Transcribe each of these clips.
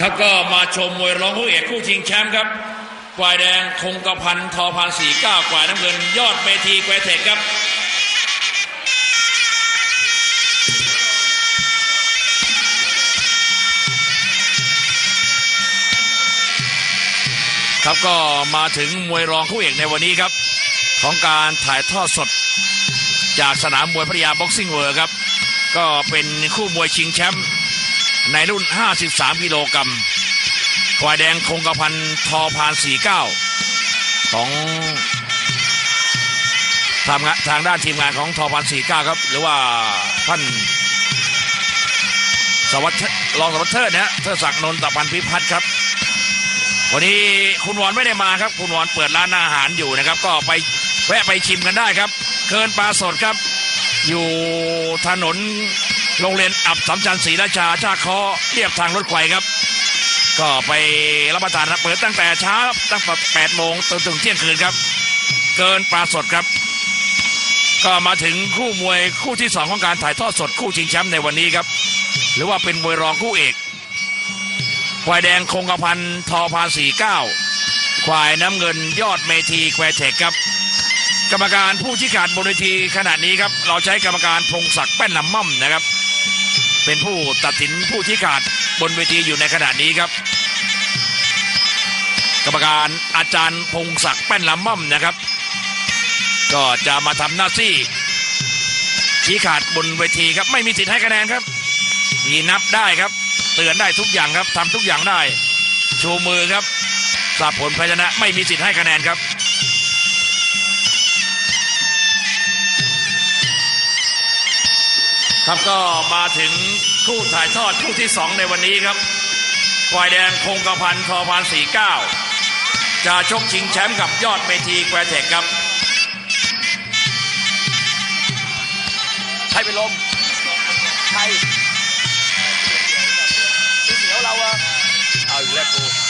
ครับก็มาชมมวยรองผู้เอกคู่ชิงแชมป์ครับกวายแดงคงกระพันทอพันสี่เก้ากวายน้ำเงิน ยอดเวทีแควเทคครับครับก็มาถึงมวยรองคู่เอกในวันนี้ครับ ของการถ่ายทอดสด จากสนามมวยพัทยาบ็อกซิ่งเวิร์ครับ ก็เป็นคู่มวยชิงแชมป์ ในรุ่น 53 กิโลกรัมควายแดงคงกระพันทอพาน 49 ของทางทางด้านทีมงานของทอพัน49ครับ หรือว่าท่านสวัสดิ์รองสวัสดิ์เทิดนะเทิดศักดิ์นนท์ตะพันพิพัฒน์ครับ วันนี้คุณวอนไม่ได้มาครับ คุณวอนเปิดร้านอาหารอยู่นะครับ ก็ไปแวะไปชิมกันได้ครับ เคินปลาสดครับ อยู่ถนน โรงเรียนอับสำจันศรีราชาชาคอเรียบทางรถไฟครับ ก็ไปรับประทานครับเปิดตั้งแต่เช้าตั้งแต่8โมงจนถึงเที่ยงคืนครับ เกินปลาสดครับ ก็มาถึงคู่มวยคู่ที่สองของการถ่ายทอดสดคู่ชิงแชมป์ในวันนี้ครับ หรือว่าเป็นมวยรองคู่เอกควายแดงคงกระพันทอพาสี่เก้าควายน้ำเงินยอดเมทีแควเทคครับ กรรมการผู้ชี้ขาดบนเวทีขณะนี้ครับ เราใช้กรรมการพงศักดิ์แป้นลำม่อมนะครับ เป็นผู้ตัดสินผู้ชี้ขาดบนเวทีอยู่ในขณะนี้ครับ กรรมการอาจารย์พงศักดิ์แป้นลำม่อมนะครับ ก็จะมาทำหน้าที่ชี้ขาดบนเวทีครับไม่มีสิทธิ์ให้คะแนนครับมีนับได้ครับ เตือนได้ทุกอย่างครับทำทุกอย่างได้ชูมือครับทราบผลแพ้ชนะไม่มีสิทธิ์ให้คะแนนครับ ครับก็มาถึงคู่ถ่ายทอดคู่ที่สองในวันนี้ครับควายแดงคงกระพันทอพันสี่เก้าจะชกชิงแชมป์กับยอดเมทีแควเทคครับใครเป็นลมใครสีเขียวเราอะเอาอีกแล้วกู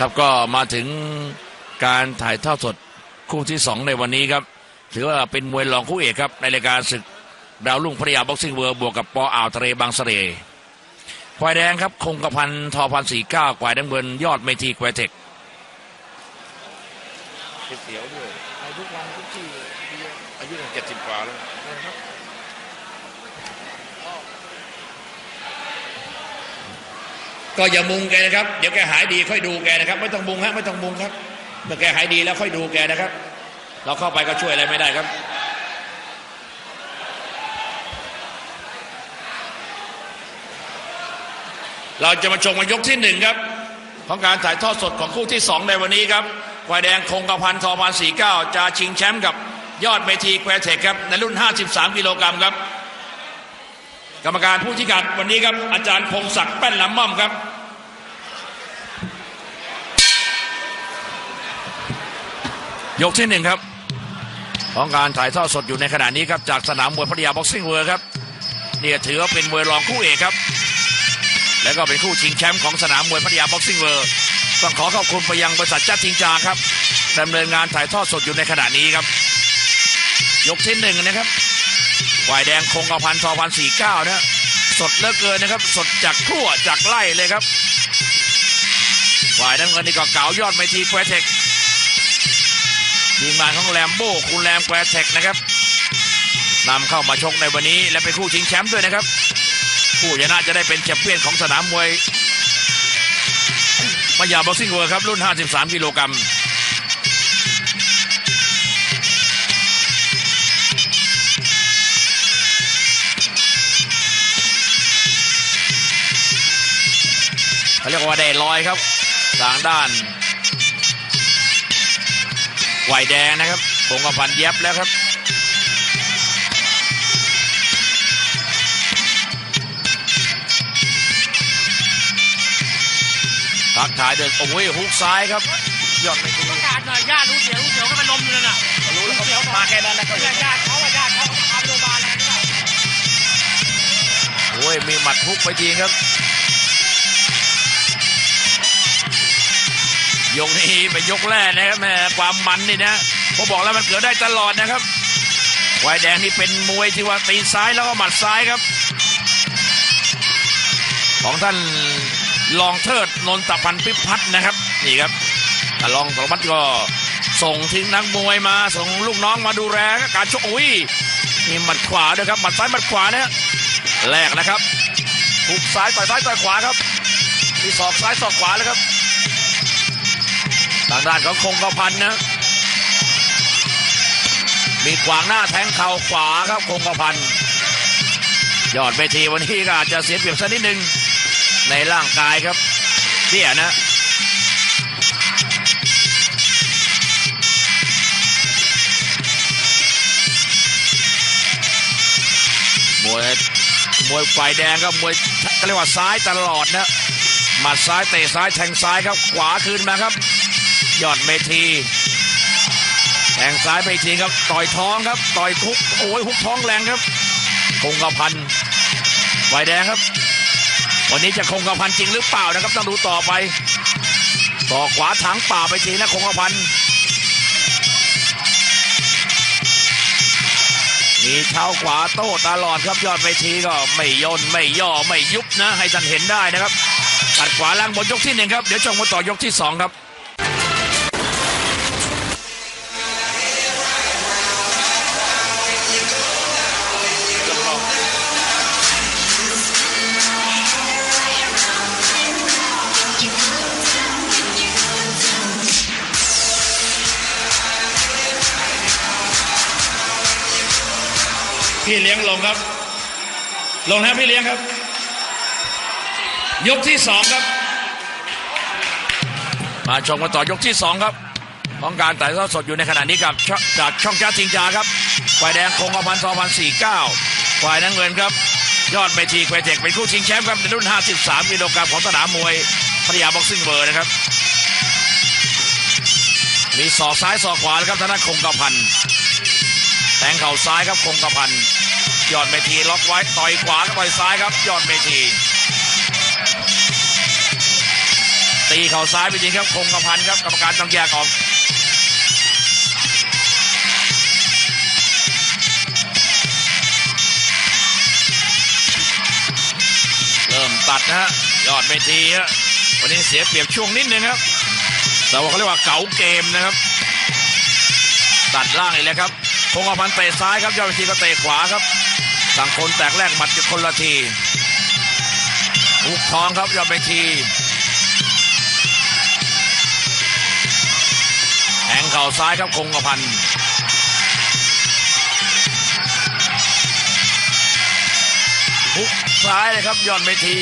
ครับก็มาถึงการถ่ายทอดสดคู่ที่สองในวันนี้ครับ ถือว่าเป็นมวยรองคู่เอกครับในรายการศึกดาวรุ่งพระยาบ็อกซิ่งเวิร์บวกกับปออ่าวทะเลบางเสร่ควายแดงครับ คงกระพันทอพันสี่เก้าควายน้ำเงินยอดเมทีควเทคเขียวด้วยไปทุวันทุกที่อายุเจ็ดสิบกว่าแล้ว นะครับ ก็อย่ามุงแกนะครับ เดี๋ยวแกหายดีค่อยดูแกนะครับ ไม่ต้องมุงฮะไม่ต้องมุงครับเมื่อแกหายดีแล้วค่อยดูแกนะครับ เราเข้าไปก็ช่วยอะไรไม่ได้ครับ เราจะมาชมกันยกที่หนึ่งครับ ของการถ่ายทอดสดของคู่ที่สองในวันนี้ครับควายแดงคงกระพันทอพันสี่เก้าจะชิงแชมป์กับยอดเมทีแควเทคครับในรุ่น 53 กิโลกรัมครับ กรรมการผู้ชี้ขาดวันนี้ครับ อาจารย์พงศักดิ์แป้นลำม่อมครับยกที่หนึ่งครับ ของการถ่ายทอดสดอยู่ในขณะนี้ครับ จากสนามมวยพัทยาบ็อกซิ่งเวิร์ครับเนี่ยถือว่าเป็นมวยรองคู่เอกครับ และก็เป็นคู่ชิงแชมป์ของสนามมวยพัทยาบ็อกซิ่งเวิร์ต้องขอขอบคุณไปยังบริษัทจัดทิงจาครับดำเนินงานถ่ายทอดสดอยู่ในขณะนี้ครับ ยกที่หนึ่งนะครับ ฝ่ายแดงคงกระพันทอพันสี่เก้านะสดเหลือเกินนะครับ สดจากขั้วจากไล่เลยครับฝ่ายน้ำเงินนี่ก็เก๋ายอดไม่ทีแควเทคทีมงานของแรมโบ้คุณแรมแควเทคนะครับนำเข้ามาชกในวันนี้และเป็นคู่ชิงแชมป์ด้วยนะครับ ผู้ชนะจะได้เป็นแชมเปี้ยนของสนามมวยมายาบ็อกซิ่งเวิร์ครับรุ่น 53 กิโลกรัม เขาเรียกว่าได้ลอยครับ ทางด้านไหวแดงนะครับคงกระพันเย็บแล้วครับทักทายเดินโอ้ยฮุกซ้ายครับยอดไม่ดีประกาศหน่อยญาติรู้เสียวรู้เสียวก็เป็นลมอยู่นั่นน่ะรู้แล้วเขามาแค่นั้นนะเขาญาติญาติเขาอะญาติเขาเอาไปโรงพยาบาลแล้วนี่โอ้ยมีหมัดฮุกไปทีครับ ยกนี้เป็นยกแรกนะครับแม่ความมันนี่นะผมบอกแล้วมันเกิดได้ตลอดนะครับวายแดงนี่เป็นมวยที่ว่าตีซ้ายแล้วก็หมัดซ้ายครับ ของท่านรองเทิดนนตพันธ์พิพัฒน์นะครับนี่ครับท่านรองสารวัตรก็ส่งทิ้งนักมวยมา ส่งลูกน้องมาดูแลการชกอุ้ยมีหมัดขวาด้วยครับหมัดซ้ายหมัดขวาเนะแรกนะครับทุกซ้ายต่อยซ้ายต่อยขวาครับมีศอกซ้ายศอกขวาแล้วครับ ทางด้านของคงกระพันนะ มีขวางหน้าแทงเข่าขวาครับคงกระพันยอดเวทีวันนี้ก็อาจจะเสียเปรียบสักนิดหนึ่งในร่างกายครับเตี้ยนะมวยมวยฝ่ายแดงครับมวยก็เรียกว่าซ้ายตลอดนะหมัดซ้ายเตะซ้ายแทงซ้ายครับขวาคืนมาครับ ยอดเมทีแทงซ้ายไปทีครับ ต่อยท้องครับ ต่อยทุกโอ้ยหุกท้องแรงครับ คงกระพันฝ่ายแดงครับ วันนี้จะคงกระพันจริงหรือเปล่านะครับ ต้องดูต่อไป ต่อขวาถังป่าไปทีนะคงกระพันมีเท้าขวาโต้ตลอดครับยอดเวทีก็ไม่ย่นไม่ย่อไม่ยุบนะ ให้ท่านเห็นได้นะครับตัดขวาล่างบนยกที่หนึ่งครับ เดี๋ยวชมมาต่อยกที่สองครับ พี่เลี้ยงลงครับ ลงนะพี่เลี้ยงครับ ยกที่สองครับ มาชมกันต่อยกที่สองครับของการถ่ายทอดสดอยู่ในขณะนี้กับจากช่องจ้าจิงจาครับฝ่ายแดงคงกระพันสองพันสี่เก้าฝ่ายน้ำเงินครับ ยอดเมทีเควเทคเป็นคู่ชิงแชมป์ครับในรุ่น 53กิโลกรัมของสนามมวยพัทยาบ็อกซิ่งเบอร์นะครับ มีศอกซ้ายศอกขวานะครับทางด้านคงกระพัน แทงเข่าซ้ายครับคงกระพันยอดเมทีล็อกไว้ต่อยขวาก็ต่อยซ้ายครับยอดเมที ตีเข่าซ้ายไปจริงครับคงกระพันครับกรรมการต้องแยกออกเริ่มตัดนะฮะยอดเวทีฮะวันนี้เสียเปรียบช่วงนิดนึงครับแต่ว่าเขาเรียกว่าเก๋าเกมนะครับ ตัดล่างอีกแล้วครับ คงกระพันเตะซ้ายครับยอดเวทีก็เตะขวาครับต่างคนแตกแรกหมัดอยู่คนละทีหุกทองครับยอดเวทีแทงเข่าซ้ายครับคงกระพันหุกซ้ายเลยครับยอดเวที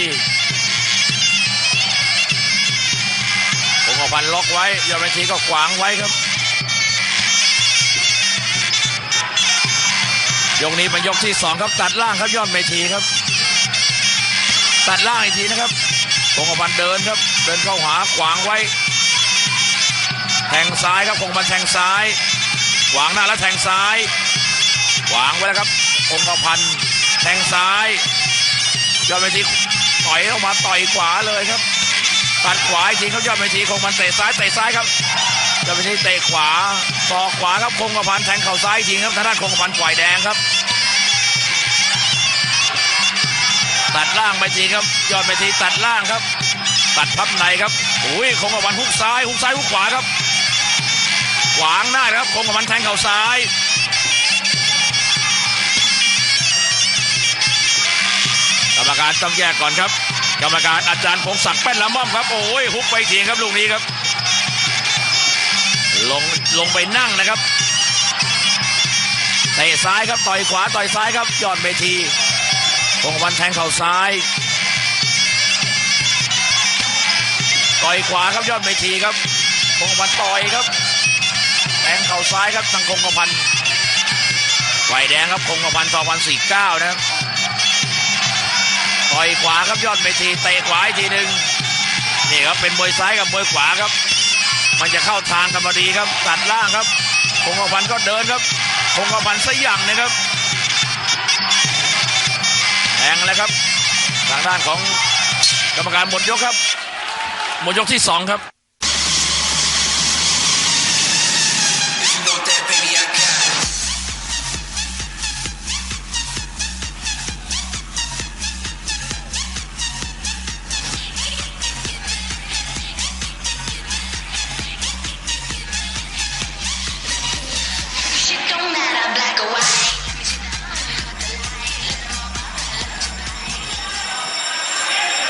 คงกระพันล็อกไว้ยอดเวทีก็ขวางไว้ครับ ยกนี้เป็นยกที่สองครับตัดล่างครับยอดเวทีครับ ตัดล่างอีกทีนะครับคงกระพันเดินครับ เดินเข้าหาขวางไว้แทงซ้ายครับคงมันแทงซ้ายขวางหน้าแล้วแทงซ้ายขวางไว้แล้วครับองกพันแทงซ้ายยอดเวทีต่อยออกมาต่อยขวาเลยครับตัดขวาอีกทีครับยอดเวทีคงมันเตะซ้ายเตะซ้ายครับ ดเวทีเตะขวาศอกขวาครับคงกระพันแทงเข่าซ้ายอีกทีครับทางด้านคงกระพันฝ่ายแดงครับ ตัดล่างไปทีครับยอดเวทีตัดล่างครับ ตัดพับในครับอุ้ยคงกระพันฮุกซ้ายฮุกซ้ายฮุกขวาครับ ขวางหน้าครับคงกับมันแทงเข่าซ้ายกรรมการต้องแยกก่อนครับ กรรมการอาจารย์พงศักดิ์แป้นละม่อมครับโอ้ยฮุกไปทีครับลูกนี้ครับ ลงลงไปนั่งนะครับเตะซ้ายครับต่อยขวาต่อยซ้ายครับยอดเวทีคงกันแทงเข่าซ้ายต่อยขวาครับยอดเวทีครับคงกันต่อยครับแทงเข่าซ้ายครับทางคงกระพันไฟแดงครับคงกระพันต่อพันสี่เก้านะครับต่อยขวาครับยอดเวทีเตะขวาอีกทีหนึ่งนี่ครับเป็นมวยซ้ายกับมวยขวาครับ มันจะเข้าทางกันพอดีครับ ตัดล่างครับคงกระพันก็เดินครับคงกระพันสยั่งนะครับแทงแล้วครับ ทางด้านของกรรมการหมดยกครับ หมดยกที่สองครับ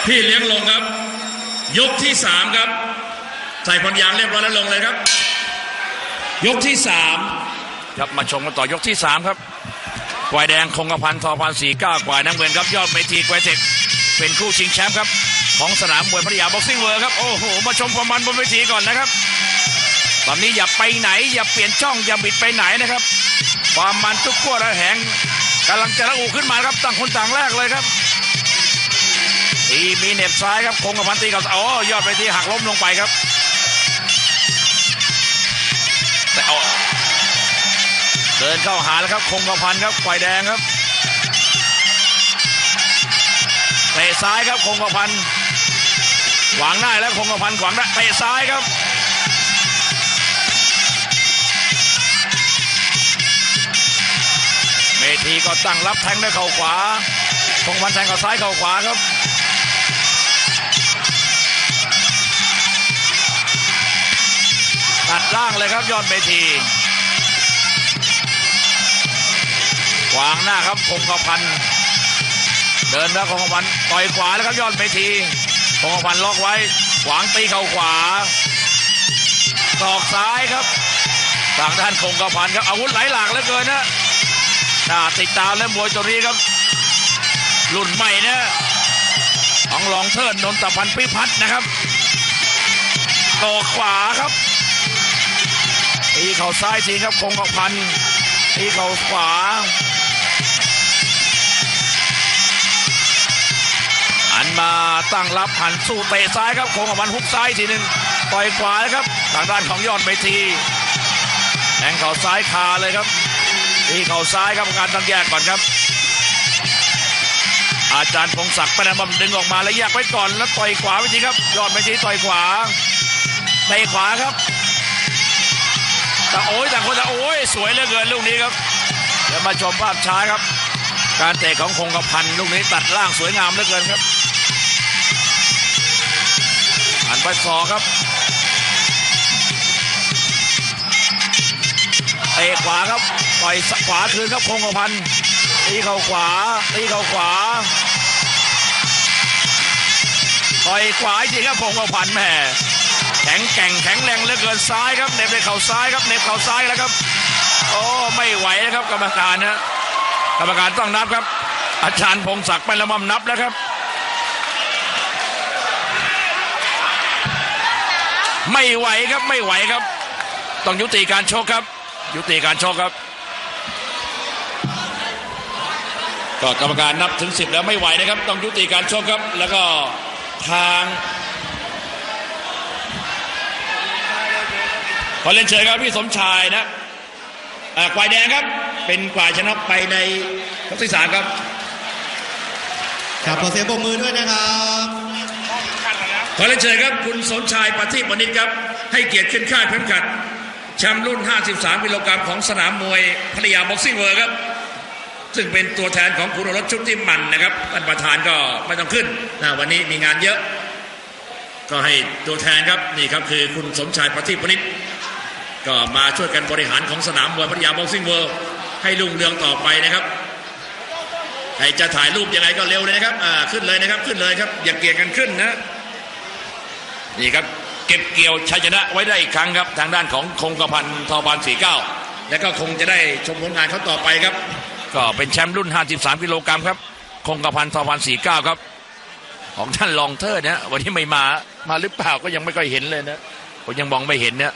พี่เลี้ยงลงครับ ยกที่สามครับ ใส่พลยางเรียบร้อยแล้วลงเลยครับ ยกที่สามครับมาชมกันต่อยกที่สามครับควายแดงคงกระพันทอพันสี่เก้าควายน้ำเงินครับยอดเวทีควายเทคเป็นคู่ชิงแชมป์ครับ ของสนามมวยพัทยาบ็อกซิ่งเวิร์ครับโอ้โหมาชมความมันบนเวทีก่อนนะครับ ตอนนี้อย่าไปไหน อย่าเปลี่ยนช่องอย่าบิดไปไหนนะครับ ความมันทุกขั้วระแหงกำลังจะระอุขึ้นมาครับต่างคนต่างแรกเลยครับ ตีมีเน็บซ้ายครับคงกระพันตีกับอ๋อยอดเวทีหักล้มลงไปครับ แต่เอาเดินเข้าหาแล้วครับ คงกระพันครับควายแดงครับเตะซ้ายครับคงกระพันขวางหน้แล้วคงกระพันขวางหน้เตะซ้ายครับเมทีก็ตั้งรับแทงด้วยเข่าขวา คงพันแทงเข่าซ้ายเข่าขวาครับตัดล่างเลยครับยอดเมทีขวางหน้าครับคงกะพันเดินแล้วคงกพันต่อยขวาแล้วครับยอดเมทีคงกะพันล็อกไว้ ขวางตีเข่าขวาตอกซ้ายครับทางด้านคงกระพันครับอาวุธหลายหลากเหลือเกินนะน่าติดตามและมวยตัวนี้ครับ รุ่นใหม่นะของรองเทิดนนตพันธ์พิพัฒน์นะครับต่อขวาครับตีเข่าซ้ายทีครับคงกระพันตีเข่าขวาหันมาตั้งรับหันสู้เตะซ้ายครับคงออกมันฮุกซ้ายทีหนึ่งต่อยขวาครับทางด้านของยอดเวทีแทงเข่าซ้ายคาเลยครับทีเข่าซ้ายครับการตั้งแยกก่อนครับ อาจารย์พงศักดิ์ปนบำดึงออกมาแล้วแยกไว้ก่อนแล้วต่อยขวาไปทีครับ ยอดเวทีต่อยขวาเตะขวาครับแต่โอ้ยแต่คนแต่โอ้ยสวยเหลือเกินลูกนี้ครับเดี๋ยวมาชมภาพช้าครับ การเตะของคงกระพันลูกนี้ตัดล่างสวยงามเหลือเกินครับหันไปศอครับ เตะขวาครับต่อยขวาคืนครับคงกระพันตีเข่าขวาตีเข่าขวาต่อยขวาจริงครับคงกระพันแหม่แข็งแกร่งแข็งแรงเหลือเกินซ้ายครับเน็บในเข่าซ้ายครับเน็บเข่าซ้ายแล้วครับโอ้ไม่ไหวนะครับกรรมการนะกรรมการต้องนับครับ อาจารย์พงศักดิ์ไปละมั่มนับแล้วครับ ไม่ไหวครับไม่ไหวครับ ต้องยุติการชกครับ ยุติการชกครับก็กรรมการนับถึงสิบแล้วไม่ไหวนะครับ ต้องยุติการชกครับ แล้วก็ทางขอเรียนเชิญครับพี่สมชายนะอ่าควายแดงครับ เป็นควายชนะไปในยกที่สามครับครับขอเสียงปรบมือด้วยนะครับขอเรียนเชิญครับ คุณสมชายปฏิปนิตครับ ให้เกียรติขึ้นค่ายเข็มขัด แชมป์รุ่น 53 กิโลกรัมของสนามมวยพัทยาบ็อกซิ่งเวิร์ครับ ซึ่งเป็นตัวแทนของคุณอรสชุติมันนะครับท่านประธานก็ไม่ต้องขึ้นนะวันนี้มีงานเยอะ ก็ให้ตัวแทนครับนี่ครับคือคุณสมชายปฏิปนิตก็มาช่วยกันบริหารของสนามมวยพัทยาบ็อกซิ่งเวิร์ให้รุ่งเรืองต่อไปนะครับใครจะถ่ายรูปยังไงก็เร็วเลยนะครับ อ่า ขึ้นเลยนะครับ ขึ้นเลยครับ อย่าเกี่ยงกันขึ้นนะ นี่ครับ เก็บเกี่ยวชัยชนะไว้ได้อีกครั้งครับ ทางด้านของคงกระพันทอพันสี่เก้าและก็คงจะได้ชมผลงานเขาต่อไปครับ ก็เป็นแชมป์รุ่น 53 กิโลกรัมครับ คงกระพันทอพันสี่เก้าครับ ของท่านลองเทอร์นะวันนี้ไม่มามาหรือเปล่าก็ยังไม่ค่อยเห็นเลยนะผมยังมองไม่เห็นเนี่ย